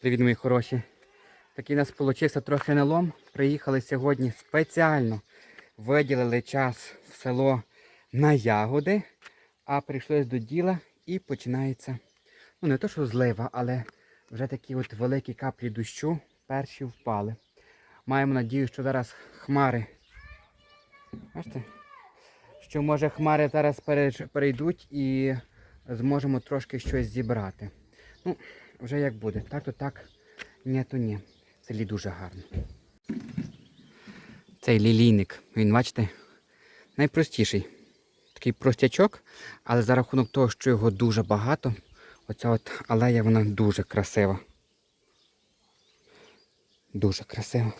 Привіт, мої хороші. Такий у нас получився трохи налом. Приїхали сьогодні спеціально. Виділили час в село на ягоди, а прийшлось до діла і починається. Ну, не то, що злива, але вже такі от великі каплі дощу перші впали. Маємо надію, що зараз хмари. Бачите? Що може хмари зараз перейдуть і зможемо трошки щось зібрати. Ну, вже як буде. Так то так, ні то ні. Селі дуже гарно. Цей лілійник, він, бачите, найпростіший. Такий простячок, але за рахунок того, що його дуже багато, оця от алея вона дуже красива. Дуже красива.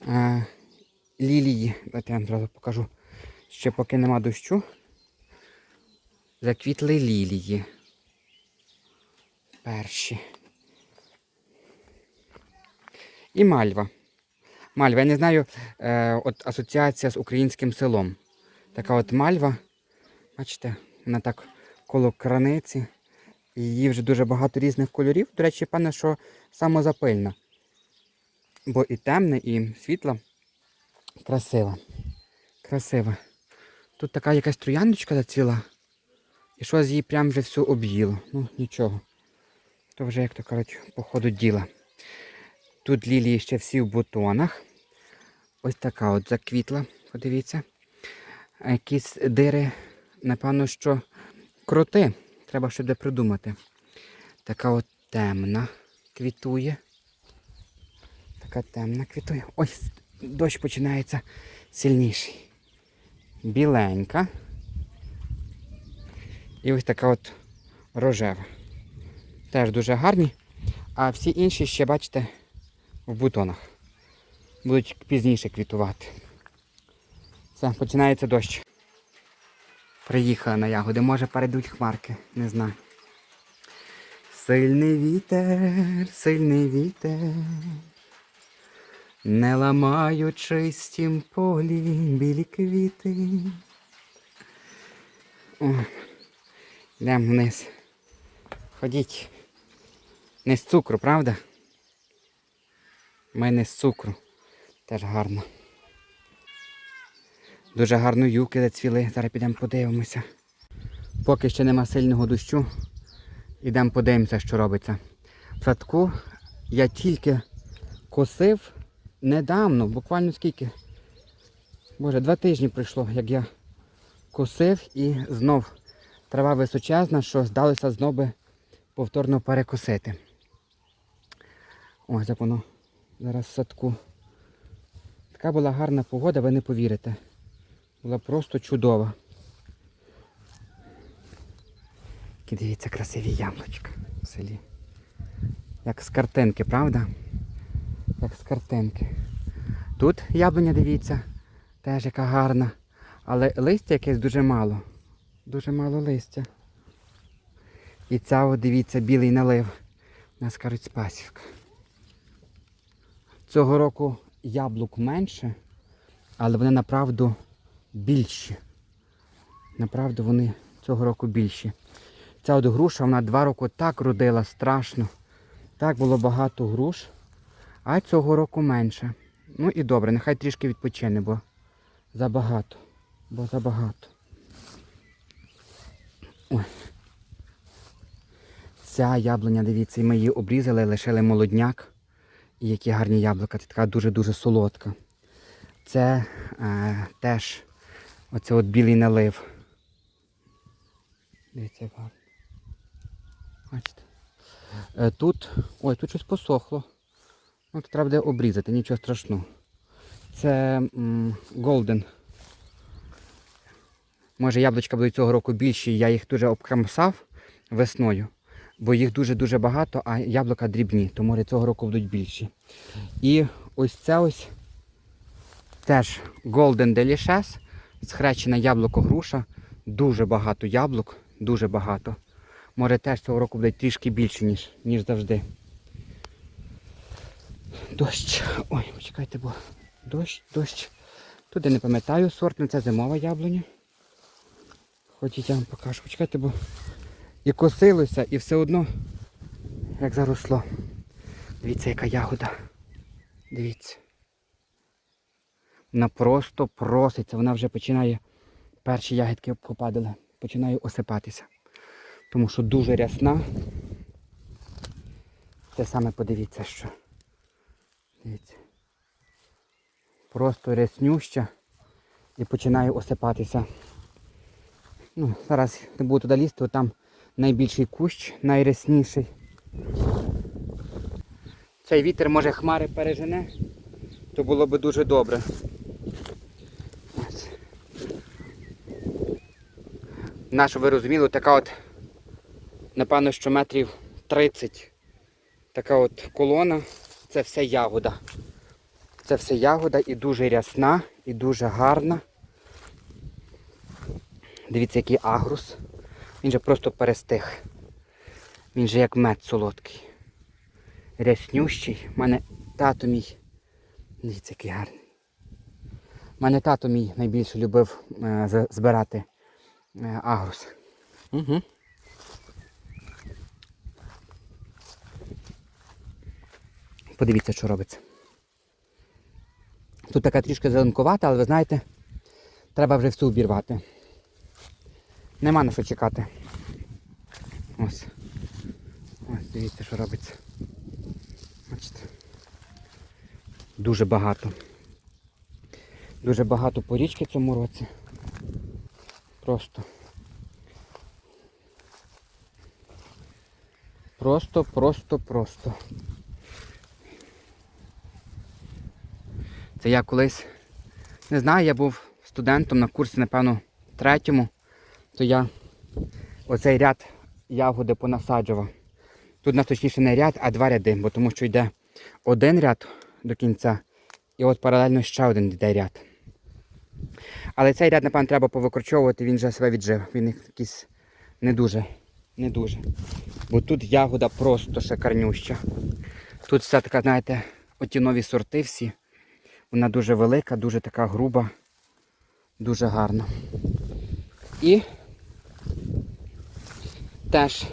А, лілії, давайте я вам зразу покажу. Ще поки нема дощу. Заквітли лілії. Перші. І мальва. Мальва, я не знаю, е, от асоціація з українським селом. Така от мальва, бачите, вона так коло краниці. Її вже дуже багато різних кольорів. До речі, певне, що самозапильна. Бо і темна, і світла. Красива. Красива. Тут така якась трояндочка зацвіла. І щось її прям вже всю об'їло. Ну, нічого. То вже, як то кажуть, по ходу діла. Тут лілії ще всі в бутонах. Ось така от заквітла, подивіться. Якісь дири, напевно, що кроти. Треба щось де придумати. Така от темна квітує. Така темна квітує. Ось дощ починається сильніший. Біленька. І ось така от рожева. Теж дуже гарні. А всі інші ще, бачите, в бутонах. Будуть пізніше квітувати. Все, починається дощ. Приїхали на ягоди, може перейдуть хмарки, не знаю. Сильний вітер, сильний вітер. Не ламаю чистім полі білі квіти. О, йдемо вниз. Ходіть. Не з цукру, правда? Ми не з цукру. Теж гарно. Дуже гарно юки зацвіли. Зараз підемо подивимося. Поки ще нема сильного дощу. Ідемо подивимося, що робиться. В садку я тільки косив недавно, буквально скільки. Боже, два тижні пройшло, як я косив і знов трава височезна, що здалося знов би повторно перекосити. Ось як воно зараз в садку. Така була гарна погода, ви не повірите. Була просто чудова. Які дивіться красиві яблучка в селі. Як з картинки, правда? Як з картинки. Тут яблуня, дивіться, теж яка гарна. Але листя якесь дуже мало. Дуже мало листя. І ця, от, дивіться, білий налив. Нас кажуть спасівка. Цього року яблук менше, але вони направду більші. Направду вони цього року більші. Ця от груша, вона два роки так родила страшно. Так було багато груш, а цього року менше. Ну і добре, нехай трішки відпочине, бо забагато. Бо забагато. Ой. Ця яблуня, дивіться, ми її обрізали, лишили молодняк. І які гарні яблука, це така дуже-дуже солодка. Це е, теж оце от білий налив. Дивіться, як гарно. Бачите. Е, тут, ой, тут щось посохло. Ну, треба буде обрізати, нічого страшного. Це Golden. Може яблучка будуть цього року більші, я їх дуже обкрамсав весною, бо їх дуже-дуже багато, а яблука дрібні, то може цього року будуть більші. І ось це ось теж Golden Delicious, схрещене яблуко груша. Дуже багато яблук, дуже багато. Може теж цього року буде трішки більше, ніж, ніж завжди. Дощ. Ой, почекайте, бо дощ, дощ. Тут я не пам'ятаю сорт, ну це зимова яблуня. Ходіть, я вам покажу. Почекайте, бо і косилося, і все одно як заросло. Дивіться, яка ягода. Дивіться. Вона просто проситься, вона вже починає, перші ягідки попадали, починає осипатися. Тому що дуже рясна. Те саме подивіться, що. Дивіться. Просто ряснюща і починає осипатися. Ну, зараз не буду туди лізти, там найбільший кущ, найрясніший. Цей вітер може хмари пережене, то було би дуже добре. Ось. Наша, ви розуміли, така от, напевно, що метрів 30. Така от колона. Це все ягода. Це все ягода і дуже рясна, і дуже гарна. Дивіться, який агрус. Він же просто перестиг. Він же як мед солодкий. Ряснющий. У мене тато мій. Дивіться, який гарний. У мене тато мій найбільше любив е, збирати е, агрус. Угу. Подивіться, що робиться. Тут така трішки зеленкувата, але ви знаєте, треба вже все обірвати. Нема на що чекати. Ось. Ось, дивіться, що робиться. Бачите. Дуже багато. Дуже багато порічки цьому році. Просто. Просто, просто, просто. Це я колись, не знаю, я був студентом на курсі, напевно, третьому, то я оцей ряд ягоди понасаджував. Тут на точніше не ряд, а два ряди, бо тому що йде один ряд до кінця, і от паралельно ще один йде ряд. Але цей ряд, напевно, треба повикорчовувати, він вже себе віджив. Він якийсь не дуже, не дуже. Бо тут ягода просто шикарнюща. Тут все така, знаєте, оті нові сорти всі. Вона дуже велика, дуже така груба, дуже гарна. І теж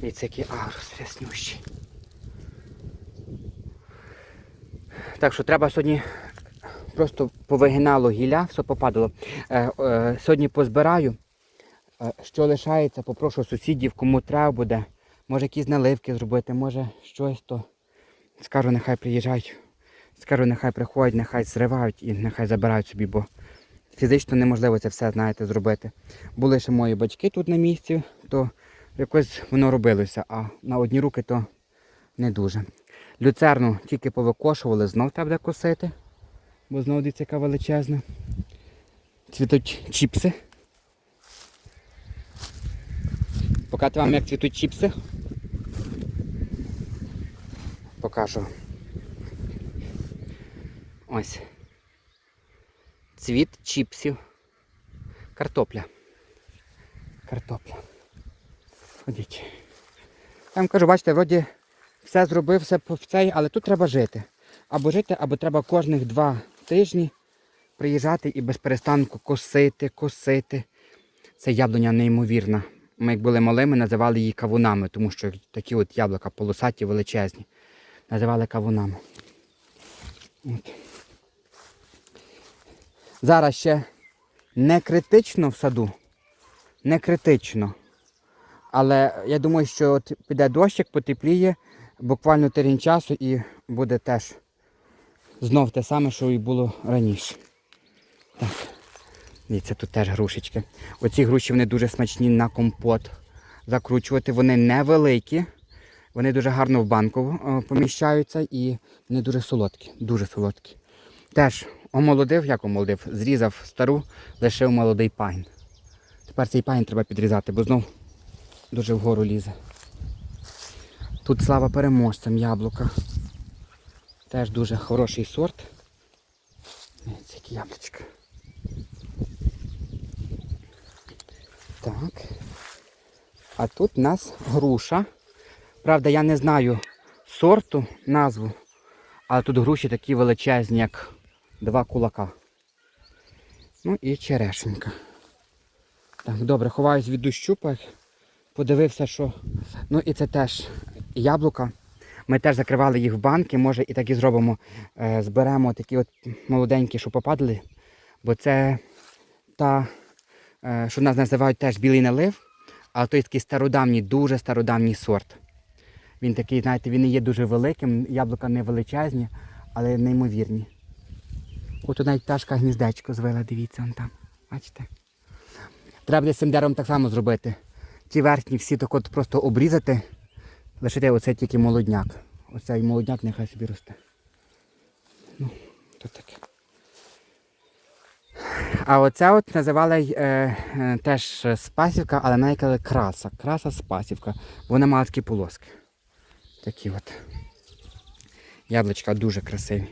дивіться, який агрос ряснющий. Так що треба сьогодні просто повигинало гілля, все попадало. Е, е, сьогодні позбираю. Е, що лишається, попрошу сусідів, кому треба буде. Може якісь наливки зробити, може щось, то скажу, нехай приїжджають. Скажу, нехай приходять, нехай зривають і нехай забирають собі, бо фізично неможливо це все, знаєте, зробити. Були ще мої батьки тут на місці, то якось воно робилося, а на одні руки то не дуже. Люцерну тільки повикошували, знов треба косити, бо знов дивіться, яка величезна. Цвітуть чіпси. Показати вам, як цвітуть чіпси. Покажу. Ось. Цвіт чіпсів. Картопля. Картопля. Ходіть. Я вам кажу, бачите, вроді все зробив, все по цей, але тут треба жити. Або жити, або треба кожних два тижні приїжджати і без перестанку косити, косити. Це яблуня неймовірна. Ми як були малими, називали її кавунами, тому що такі от яблука полосаті, величезні. Називали кавунами. От. Зараз ще не критично в саду. Не критично. Але я думаю, що от піде дощик, потепліє, буквально тиждень часу і буде теж знов те саме, що і було раніше. Так. Дивіться, тут теж грушечки. Оці груші вони дуже смачні на компот. Закручувати вони невеликі. Вони дуже гарно в банку е, поміщаються і вони дуже солодкі. Дуже солодкі. Теж омолодив, як омолодив, зрізав стару, лишив молодий пайн. Тепер цей пайн треба підрізати, бо знов дуже вгору лізе. Тут слава переможцям яблука. Теж дуже хороший сорт. Ось які яблучка. Так. А тут у нас груша. Правда, я не знаю сорту, назву, але тут груші такі величезні, як два кулака. Ну і черешенька. Так, добре, ховаюсь від дощупа. подивився, що. Ну і це теж яблука. Ми теж закривали їх в банки, може і так і зробимо. Е, зберемо такі от молоденькі, що попадали. Бо це та, е, що нас називають теж білий налив, але той такий стародавній, дуже стародавній сорт. Він такий, знаєте, він не є дуже великим, яблука не величезні, але неймовірні. Тут навіть пташка гніздечко звела, дивіться, он там. Бачите? Треба буде з цим деревом так само зробити. Ті верхні всі так от просто обрізати, лишити оце тільки молодняк. Оцей молодняк нехай собі росте. Ну, то таке. А оце от називали е, е, теж спасівка, але навіть казали краса. Краса спасівка. Вона мала такі полоски. Такі от. Яблучка дуже красиві.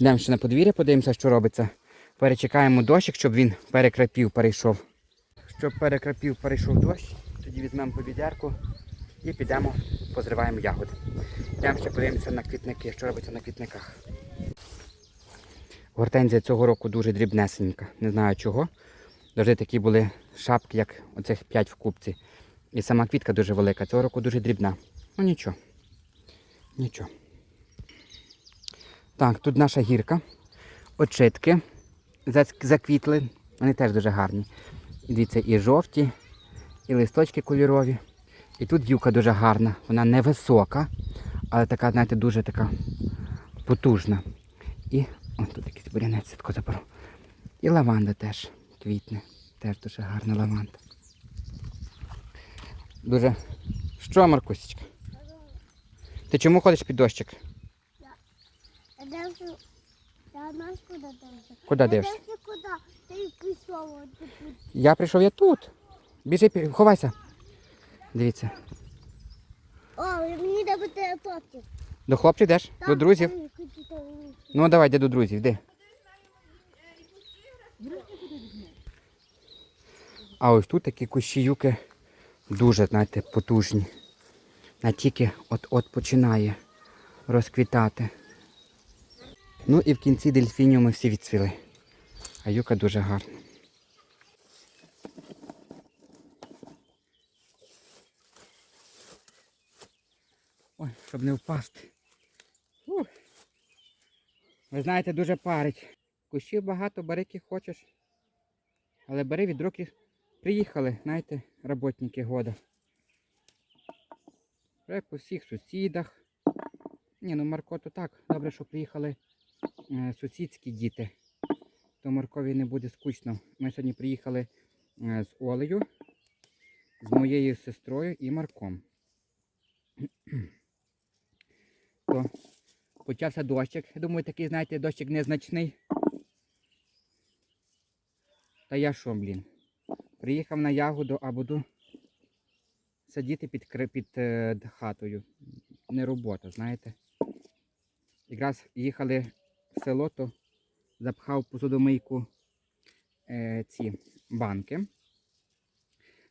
Йдемо ще на подвір'я, подивимося, що робиться. Перечекаємо дощик, щоб він перекрапів, перейшов. Щоб перекрапів, перейшов дощ, тоді візьмемо повідерку і підемо, позриваємо ягоди. Йдемо ще подивимося на квітники, що робиться на квітниках. Гортензія цього року дуже дрібнесенька. Не знаю чого. Завжди такі були шапки, як оцих 5 в купці. І сама квітка дуже велика. Цього року дуже дрібна. Ну нічого. Нічого. Так, тут наша гірка. Очитки заквітли. Вони теж дуже гарні. Дивіться, і жовті, і листочки кольорові. І тут юка дуже гарна. Вона невисока, але така, знаєте, дуже така потужна. І ось тут якийсь бурянець сітко заберу. І лаванда теж квітне. Теж дуже гарна лаванда. Дуже. Що, Маркусечка? Ти чому ходиш під дощик? Я дивлюся, я знаєш, куди дивлюся? Куди дивишся? куди? Ти. Я прийшов, я тут. Біжи, ховайся. Дивіться. О, мені треба телепортів. До хлопців йдеш? До друзів. Ну давай, йди до друзів, йди. А ось тут такі кущі юки дуже, знаєте, потужні. На тільки от-от починає розквітати. Ну і в кінці дельфініуми всі відцвіли. А юка дуже гарна. Ой, щоб не впасти. Ви знаєте, дуже парить. Кущів багато, бери які хочеш. Але бери від руки. Приїхали, знаєте, роботники года. По всіх сусідах. Ні, ну Марко то так. Добре, що приїхали сусідські діти. То Маркові не буде скучно. Ми сьогодні приїхали е, з Олею, з моєю сестрою і Марком. То почався дощик. Я думаю, такий, знаєте, дощик незначний. Та я що, блін? Приїхав на ягоду, а буду сидіти під, під е, хатою. Не робота, знаєте. Якраз їхали село, то запхав посудомийку е, ці банки.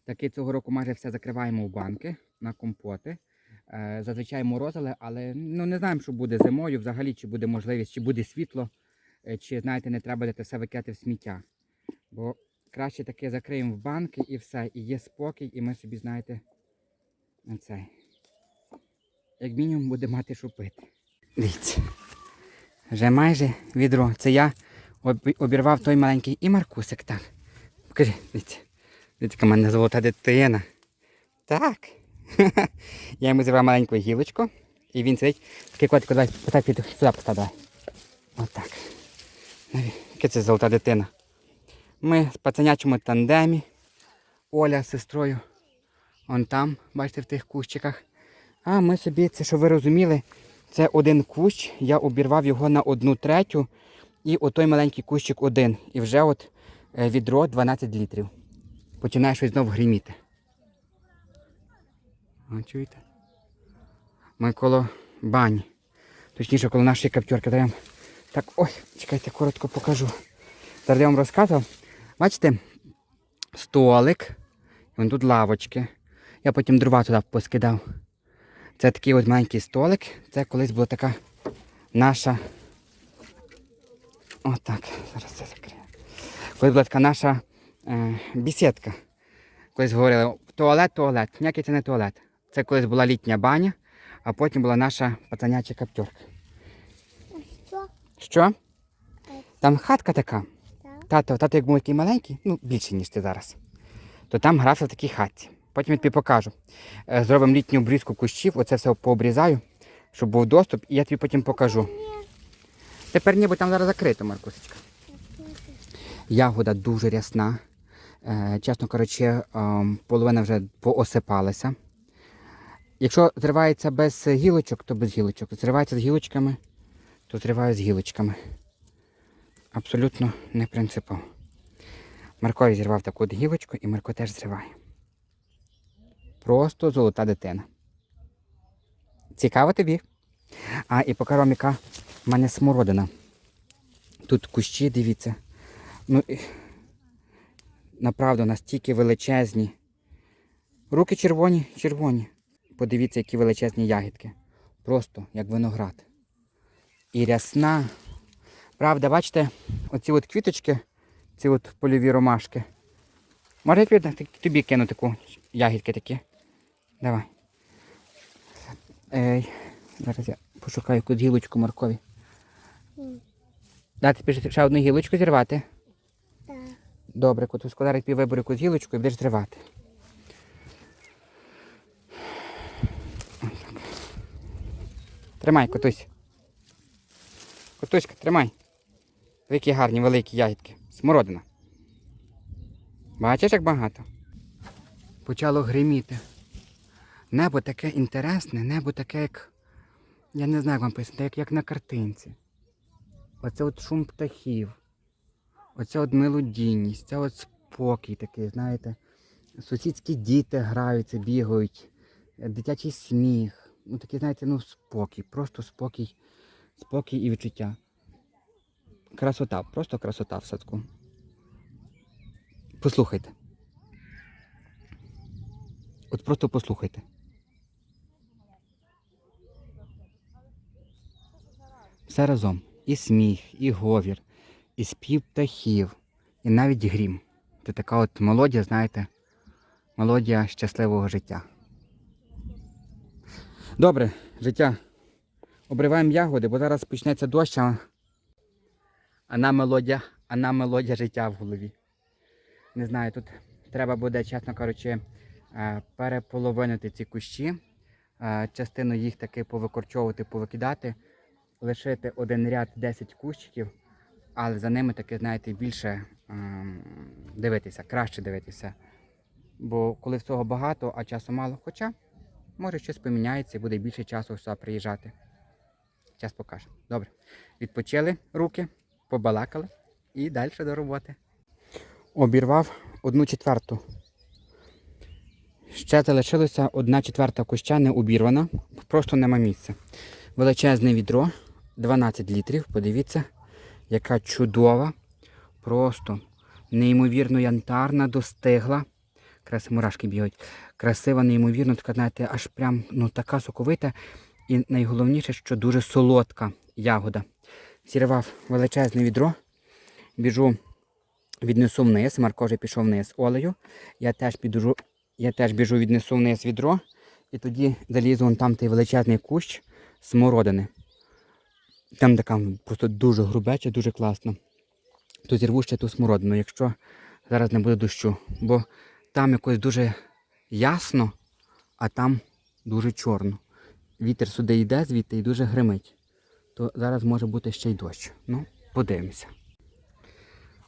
Таки цього року майже все закриваємо в банки на компоти. Е, зазвичай морозили, але ну, не знаємо, що буде зимою, взагалі, чи буде можливість, чи буде світло, е, чи, знаєте, не треба це все викидати в сміття. Бо краще таке закриємо в банки і все, і є спокій, і ми собі, знаєте, цей. Як мінімум буде мати що пити. Дивіться. Вже майже відро. Це я обірвав той маленький і Маркусик, так. Покажи, дивіться. Дивіться, яка мене золота дитина. Так. Я йому зібрав маленьку гілочку. І він сидить. Такий котику, давай, потай під сюди постав, давай. Отак. Яка це золота дитина. Ми в пацанячому тандемі. Оля з сестрою. Он там, бачите, в тих кущиках. А ми собі, це щоб ви розуміли, це один кущ, я обірвав його на одну третю, і отой маленький кущик один. І вже от е, відро 12 літрів. Починає щось знову гриміти. А, чуєте? Ми коло бані. Точніше, коло нашої каптюрки. Даємо. Так, ой, чекайте, коротко покажу. Зараз я вам розказував. Бачите, столик, і вон тут лавочки. Я потім дрова туди поскидав. Це такий от маленький столик. Це колись була така наша. Отак, зараз це закрию. Колись була така наша е, бесідка. колись говорили, туалет, туалет. Ніякий це не туалет. Це колись була літня баня, а потім була наша пацаняча каптюрка. Що? Що? Там хатка така. Тато, тато, як був такий маленький, ну більший, ніж ти зараз, то там грався в такій хатці. Потім я тобі покажу. Е, Зробимо літню обрізку кущів, оце все пообрізаю, щоб був доступ, і я тобі потім покажу. Тепер ні, бо там зараз закрито, Маркусечка. Ягода дуже рясна. Е, чесно кажучи, ем, половина вже поосипалася. Якщо зривається без гілочок, то без гілочок. Зривається з гілочками, то зриваю з гілочками. Абсолютно не принципово. Маркові зірвав таку гілочку і Марко теж зриває. Просто золота дитина. Цікаво тобі? А, і покажу вам, яка в мене смородина. Тут кущі, дивіться. Ну, і- направду, настільки величезні. Руки червоні, червоні. Подивіться, які величезні ягідки. Просто як виноград. І рясна. Правда, бачите, оці от квіточки, ці от польові ромашки. Може, тобі, тобі кину таку ягідки такі. Давай. Ей, зараз я пошукаю якусь гілочку моркові. М. Дати тобі ще одну гілочку зірвати. Так. Добре, кот господарик тобі виберу якусь гілочку і будеш зривати. Тримай, котусь. Котуська, тримай. Які гарні, великі ягідки. Смородина. Бачиш, як багато? Почало гриміти. Небо таке інтересне, небо таке, як. Я не знаю, як вам пояснити, як, як на картинці. Оце от шум птахів. Оця от мелодійність, це от спокій такий, знаєте. Сусідські діти граються, бігають, дитячий сміх. Ну такий, знаєте, ну спокій, просто спокій, спокій і відчуття. Красота, просто красота в садку. Послухайте. От просто послухайте. Все разом. І сміх, і говір, і спів птахів, і навіть грім. Це така от мелодія, знаєте, мелодія щасливого життя. Добре, життя. Обриваємо ягоди, бо зараз почнеться дощ, а а нам мелодія, а нам мелодія життя в голові. Не знаю, тут треба буде, чесно кажучи, е, переполовинити ці кущі, е, частину їх таки повикорчовувати, повикидати лишити один ряд 10 кущиків, але за ними таки, знаєте, більше ем, дивитися, краще дивитися. Бо коли всього багато, а часу мало, хоча може щось поміняється і буде більше часу сюди приїжджати. Час покаже. Добре. Відпочили руки, побалакали і далі до роботи. Обірвав одну четверту. Ще залишилося одна четверта куща не обірвана, просто нема місця. Величезне відро, 12 літрів. Подивіться, яка чудова, просто неймовірно янтарна, достигла. Краси мурашки бігають. Красива, неймовірно, така, знаєте, аж прям ну, така соковита. І найголовніше, що дуже солодка ягода. Зірвав величезне відро, біжу, віднесу вниз. Марко вже пішов вниз олею. Я теж піду, я теж біжу, віднесу вниз відро. І тоді залізу вон там той величезний кущ смородини. Там така просто дуже грубеча, дуже класно. То зірву ще ту смородину, якщо зараз не буде дощу. Бо там якось дуже ясно, а там дуже чорно. Вітер сюди йде звідти і дуже гримить. То зараз може бути ще й дощ. Ну, подивимося.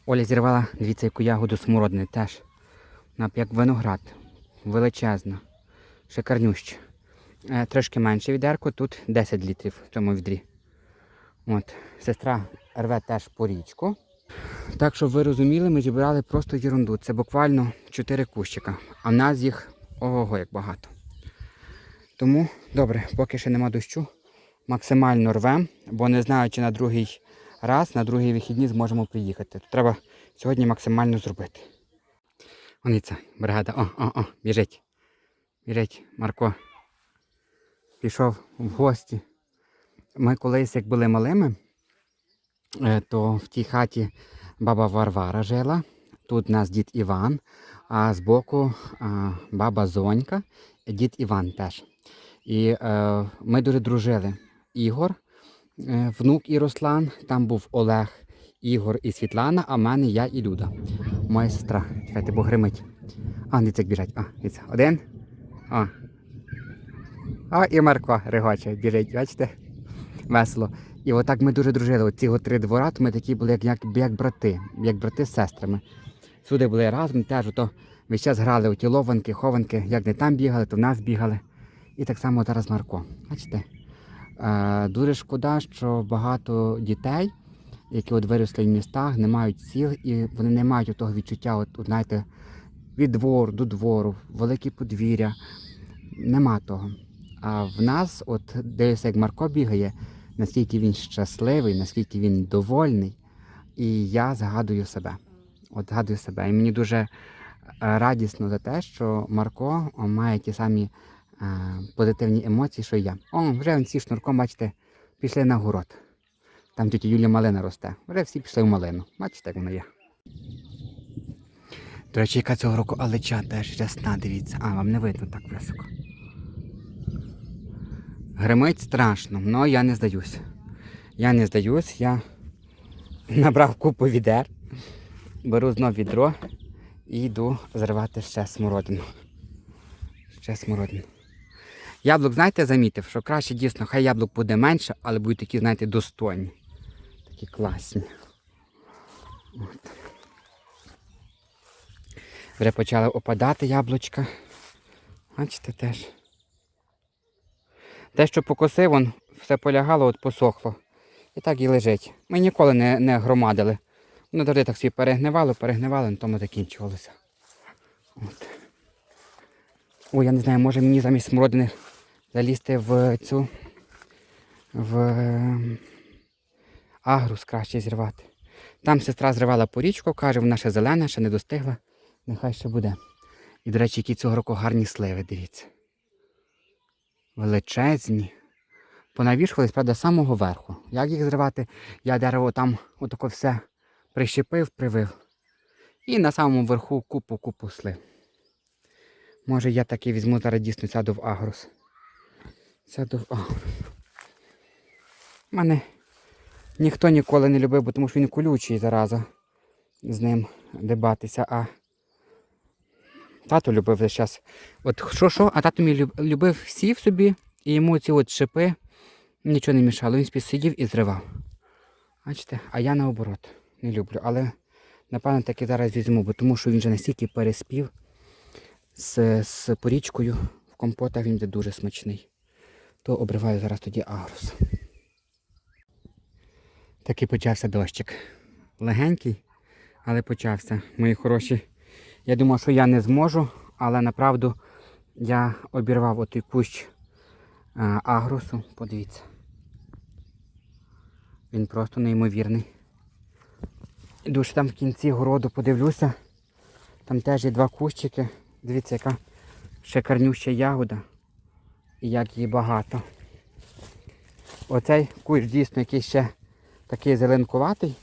Оля зірвала, дивіться, яку ягоду смородини теж. Вона як виноград. Величезна. Шикарнюща. Е, Трошки менше відерко, тут 10 літрів в цьому відрі. От, сестра рве теж по річку. Так, щоб ви розуміли, ми зібрали просто ерунду. Це буквально 4 кущика. А в нас їх ого, як багато. Тому, добре, поки ще нема дощу, максимально рвем, бо не знаю, чи на другий раз, на другий вихідні зможемо приїхати. Тут треба сьогодні максимально зробити. Оніця, бригада, о, о, о, біжить. Біжить, Марко. Пішов в гості. Ми колись, як були малими, е, то в тій хаті баба Варвара жила. тут у нас дід Іван, а збоку баба Зонька, і дід Іван теж. І е, ми дуже дружили. Ігор, е, внук і Руслан, там був Олег, Ігор і Світлана, а в мене я і Люда. Моя сестра. Чекайте, бо гримить. А, дивіться, як біжать. А, дивіться. Один. А. А, і Марко регоче, біжить, бачите? Весело. І отак ми дуже дружили. От три двора, то ми такі були як, як, як брати, як брати з сестрами. Сюди були разом, теж ото весь час грали у ті лованки, хованки, як не там бігали, то в нас бігали. І так само зараз Марко. Бачите? Е, дуже шкода, що багато дітей, які от виросли в містах, не мають сіл і вони не мають того відчуття, от, от, знаєте, від двору до двору, великі подвір'я. Нема того. А в нас, от дивишся, як Марко бігає, наскільки він щасливий, наскільки він довольний. І я згадую себе. От згадую себе. І мені дуже е, радісно за те, що Марко має ті самі е, позитивні емоції, що і я. О, вже всі шнурком, бачите, пішли на город. Там тітя Юлія малина росте. Вже всі пішли в малину. Бачите, як воно є. До речі, яка цього року алеча теж рясна, дивіться. А, вам не видно так високо. Гримить страшно, але я не здаюсь. Я не здаюсь, я набрав купу відер, беру знов відро і йду зривати ще смородину. Ще смородину. Яблук, знаєте, замітив, що краще дійсно, хай яблук буде менше, але будуть такі, знаєте, достойні. Такі класні. От. Вже почали опадати яблучка. Бачите теж. Те, що покосив, он все полягало, от посохло. І так і лежить. Ми ніколи не, не громадили. Воно завжди так всі перегнивало, перегнивало, на тому закінчувалося. От. Ой, я не знаю, може мені замість смородини залізти в цю в ем, агрус краще зірвати. Там сестра зривала порічку, каже, вона ще зелена, ще не достигла. Нехай ще буде. І, до речі, які цього року гарні сливи, дивіться. Величезні. Понавішувались, правда, з самого верху. Як їх зривати? Я дерево там отако все прищепив, привив. І на самому верху купу-купу слив. Може я таки візьму зараз дійсно сяду в агрус. Сяду в агрус. Мене ніхто ніколи не любив, бо тому що він колючий зараза з ним дебатися, а тато любив весь час. От що що, а тато мій любив сів собі, і йому ці от шипи нічого не мішало. Він собі сидів і зривав. Бачите, а я наоборот не люблю. Але напевно таки зараз візьму, бо тому що він вже настільки переспів з, з порічкою в компотах він буде дуже смачний. То обриваю зараз тоді агрус. Такий почався дощик. Легенький, але почався. Мої хороші. Я думав, що я не зможу, але направду я обірвав отий кущ а, агрусу. Подивіться. Він просто неймовірний. Іду ще там в кінці городу подивлюся. Там теж є два кущики. Дивіться, яка шикарнюща ягода. І як її багато. Оцей кущ дійсно який ще такий зеленкуватий.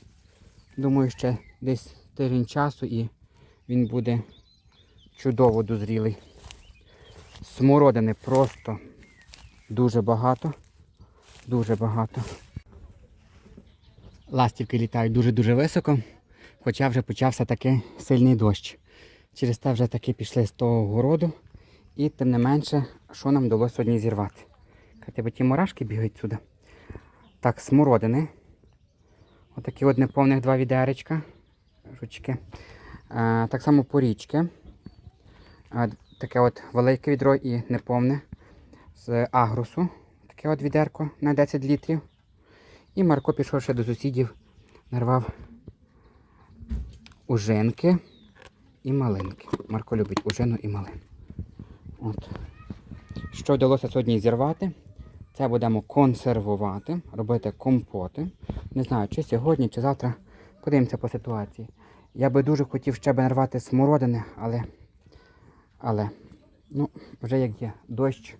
Думаю, ще десь тиждень часу і він буде чудово дозрілий. Смородини просто дуже багато. Дуже багато. Ластівки літають дуже-дуже високо, хоча вже почався такий сильний дощ. Через те вже таки пішли з того городу. І тим не менше, що нам вдалося сьогодні зірвати. Кати, ті мурашки бігають сюди. Так, смородини. Отакі от неповних два відеречка. Жучки. Так само порічки. Таке от велике відро і неповне. З агрусу. Таке от відерко на 10 літрів. І Марко пішов ще до сусідів, нарвав ужинки і малинки. Марко любить ужину і малин. От. Що вдалося сьогодні зірвати? Це будемо консервувати, робити компоти. Не знаю, чи сьогодні, чи завтра. Подивимося по ситуації. Я би дуже хотів ще би нарвати смородини, але. Але, ну, вже як є, дощ.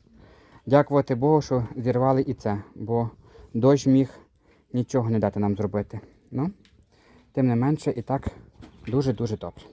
Дякувати Богу, що зірвали і це, бо дощ міг нічого не дати нам зробити. Ну, тим не менше, і так дуже-дуже добре.